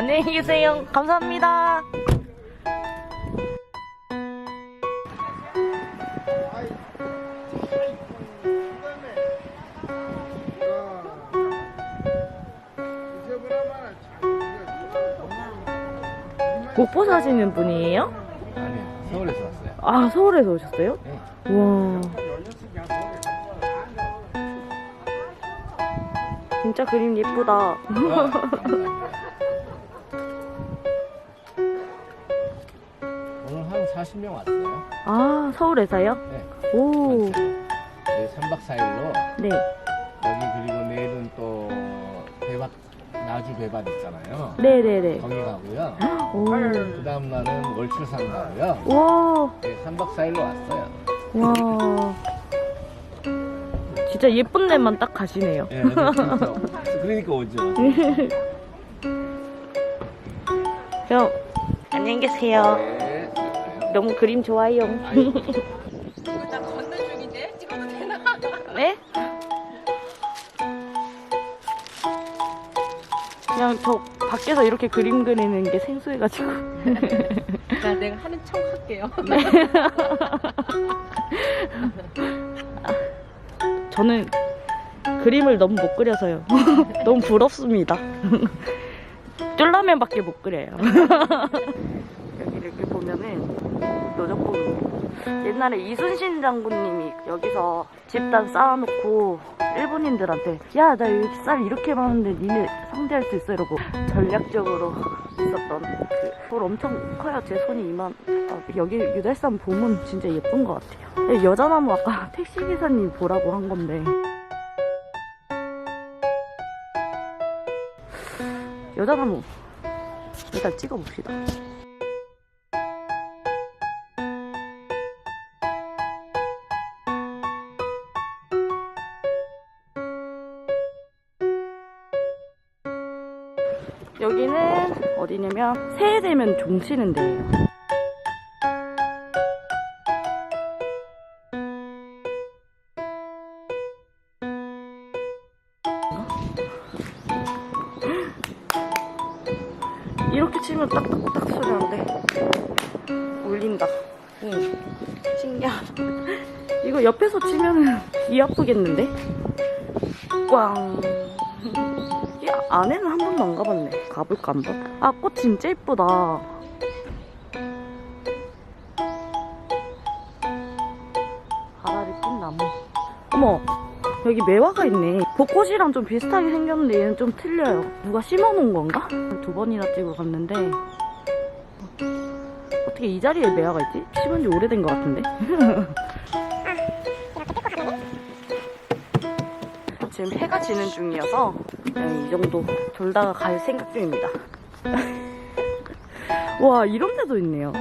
안녕히 계세요. 감사합니다. 목포 사시는 분이에요? 아니요, 서울에서 왔어요. 아, 서울에서 오셨어요? 네. 와. 진짜 그림 예쁘다. 오늘 한 40명 왔어요. 아, 서울에서요? 네. 오. 네, 3박 4일로 네. 여기 그리고 내일은 또 배밭 나주 배밭 있잖아요. 네네네. 거기 가고요. 오. 그 다음 날은 월출산 가고요. 와. 네, 3박 4일로 왔어요. 와. 진짜 예쁜 데만 딱 가시네요. 예, 그러니까, 그러니까 오죠. 그럼, 안녕히 계세요. 네. 너무 그림 좋아요. 나 걷는 중인데 찍어도 되나? 네? 그냥 저 밖에서 이렇게 그림 그리는 게 생소해가지고. 자, 내가 하는 척 할게요. 저는 그림을 너무 못 그려서요. 너무 부럽습니다. 쫄라맨밖에 못 그려요. 노적봉 옛날에 이순신 장군님이 여기서 집단 쌓아놓고 일본인들한테 야 나 여기 쌀 이렇게 많은데 니네 상대할 수 있어? 이러고 전략적으로 있었던 그돌 엄청 커요. 제 손이 이만 아, 여기 유달산 봄은 진짜 예쁜 것 같아요. 네, 여자나무 아까 택시기사님 보라고 한 건데. 여자나무 일단 찍어봅시다 여기는 어디냐면 새해 되면 종 치는 데예요. 이렇게 치면 딱딱딱 소리 나는데 울린다. 응. 신기하다. 이거 옆에서 치면은 귀 아프겠는데? 꽝. 이 안에는 한 번도 안 가봤네. 가볼까 한번? 아, 꽃 진짜 예쁘다. 가라리 꽃나무. 어머, 여기 매화가 있네. 벚꽃이랑 좀 비슷하게 생겼는데 얘는 좀 틀려요. 누가 심어놓은 건가? 두 번이나 찍어 갔는데 어떻게 이 자리에 매화가 있지? 심은 지 오래된 것 같은데? 지금 해가 지는 중이어서 네, 이 정도 돌다가 갈 생각 중입니다. 와 이런 데도 있네요.